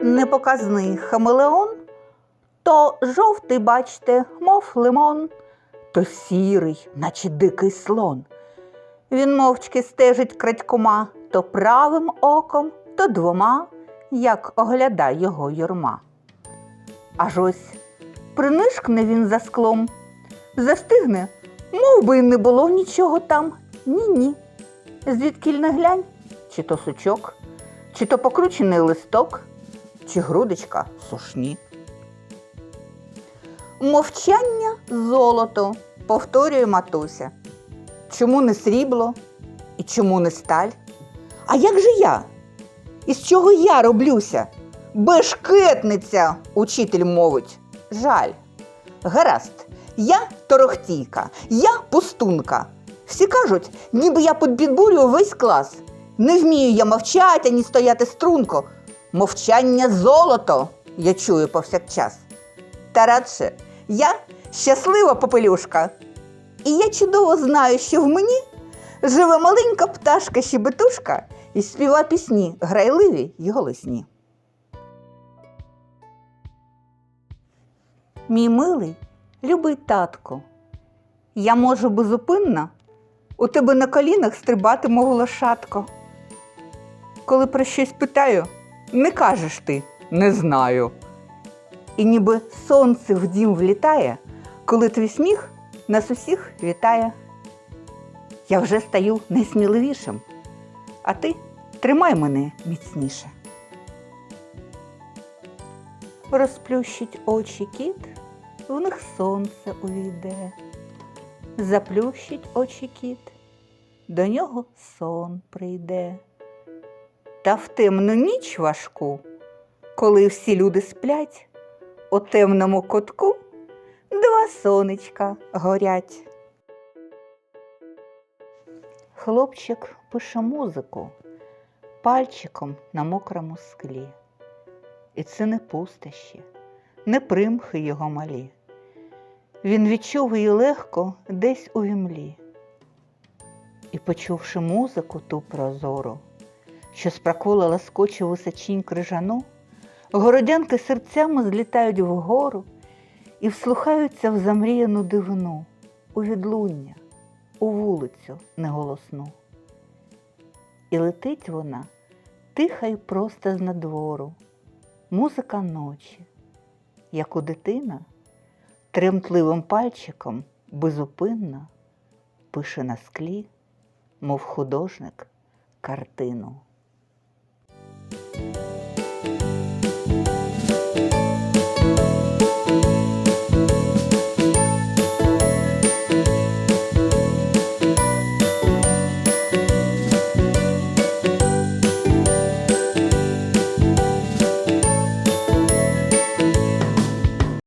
непоказний хамелеон, то жовтий, бачте, мов лимон, то сірий, наче дикий слон. Він мовчки стежить крадькома то правим оком, то двома, як оглядає його юрма. Аж ось принишкне він за склом, застигне, мов би й не було нічого там. Ні-ні. Звідкіль не глянь, чи то сучок, чи то покручений листок, чи грудочка сушні. Мовчання золото, повторює матуся. Чому не срібло і чому не сталь? А як же я? Із чого я роблюся? Бешкетниця, учитель мовить. Жаль. Гаразд, я торохтійка, я пустунка. Всі кажуть, ніби я підбурюю весь клас. Не вмію я мовчати, ані стояти струнко. Мовчання золото, я чую повсякчас. Та радше, я щаслива попелюшка. І я чудово знаю, що в мені живе маленька пташка щебетушка і співа пісні грайливі й голосні. Мій милий, любий татко, я можу безупинно у тебе на колінах стрибати, мов лошадко. Коли про щось питаю, не кажеш ти не знаю. І ніби сонце в дім влітає, коли твій сміх нас усіх вітає. Я вже стаю найсміливішим, а ти тримай мене міцніше. Розплющить очі кіт, в них сонце увійде. Заплющить очі кіт, до нього сон прийде. Та в темну ніч важку, коли всі люди сплять, у темному кутку два сонечка горять. Хлопчик пише музику пальчиком на мокрому склі. І це не пустощі, не примхи його малі. Він відчув її легко десь у вімлі. І, почувши музику ту прозору, що спроколила скочу височінь крижану, городянки серцями злітають вгору і вслухаються в замріяну дивину, у відлуння, у вулицю неголосну. І летить вона тиха й просто з надвору, музика ночі, як у дитина тремтливим пальчиком безупинно пише на склі, мов художник, картину.